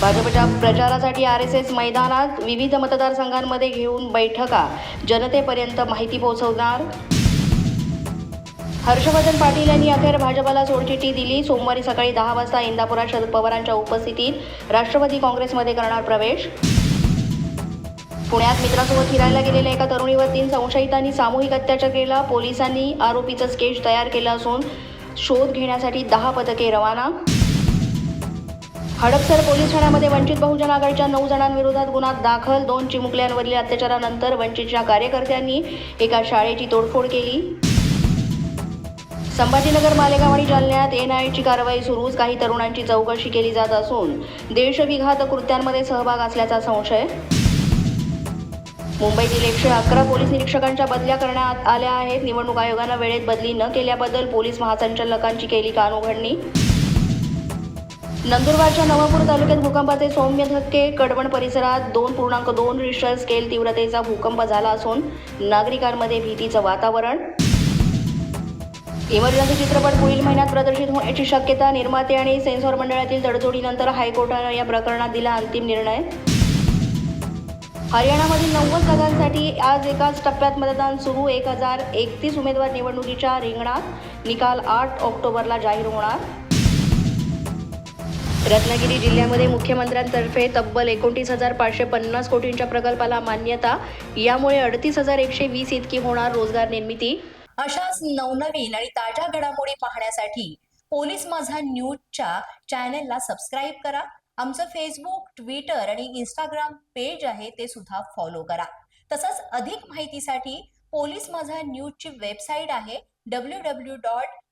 भाजपच्या प्रचारासाठी R S S मैदानात विविध मतदारसंघांमध्ये घेऊन बैठका. जनतेपर्यंत माहिती पोहोचवणार. हर्षवर्धन पाटील यांनी अखेर भाजपाला सोडचिठ्ठी दिली. सोमवारी सकाळी दहा वाजता इंदापुरात शरद पवारांच्या उपस्थितीत राष्ट्रवादी काँग्रेसमध्ये करणार प्रवेश. पुण्यात मित्रासोबत फिरायला गेलेल्या एका तरुणीवर तीन संशयितांनी सामूहिक अत्याचार केला. पोलिसांनी आरोपीचं स्केच तयार केलं असून शोध घेण्यासाठी दहा पथके रवाना. हडपसर पोलीस ठाण्यामध्ये वंचित बहुजन आघाडीच्या नऊ जणांविरोधात गुन्हा दाखल. दोन चिमुकल्यांवरील अत्याचारानंतर वंचितच्या कार्यकर्त्यांनी एका शाळेची तोडफोड केली. संभाजीनगर मालेगाव आणि जालन्यात एनआयची कारवाई सुरूच. काही तरुणांची चौकशी केली जात असून देशविघात कृत्यांमध्ये सहभाग असल्याचा संशय. मुंबईतील एकशे अकरा पोलीस निरीक्षकांच्या बदल्या करण्यात आल्या आहेत. निवडणूक आयोगानं वेळेत बदली न केल्याबद्दल पोलीस महासंचालकांची केली कानउघडणी. नंदुरबारच्या नवापूर तालुक्यात भूकंपाचे सौम्य धक्के कडवण परिसरात दोन पूर्णांक दोन रिश्टर स्केल तीव्रतेचा भूकंप झाला असून नागरिकांमध्ये भीतीचं वातावरण. इमर्जन्सी चित्रपट पुढील महिन्यात प्रदर्शित होण्याची शक्यता निर्माते आणि सेन्सॉर मंडळातील तडजोडीनंतर हायकोर्टानं या प्रकरणात दिला अंतिम निर्णय. हरियाणामधील नव्वद जागांसाठी आज एकाच टप्प्यात मतदान सुरू. एक हजार एकतीस उमेदवार निवडणुकीच्या रिंगणात निकाल आठ ऑक्टोबरला जाहीर होणार. रत्नागिरी जिल्ह्यामध्ये मुख्यमंत्र्यांतर्फे तब्बल एकोणतीस हजार पाचशे पन्नास कोटींच्या प्रकल्पाला मान्यता. यामुळे अडतीस हजार एकशे वीस इतकी होणार रोजगार निर्मिती. अशाच नवनवीन आणि ताज्या घडामोडी पाहण्यासाठी पोलीस माझा न्यूजच्या चॅनेलला सबस्क्राईब करा. आमचं फेसबुक ट्विटर आणि इंस्टाग्राम पेज आहे ते सुद्धा फॉलो करा. तसंच अधिक माहितीसाठी पोलीस माझा न्यूजची वेबसाईट आहे W W dot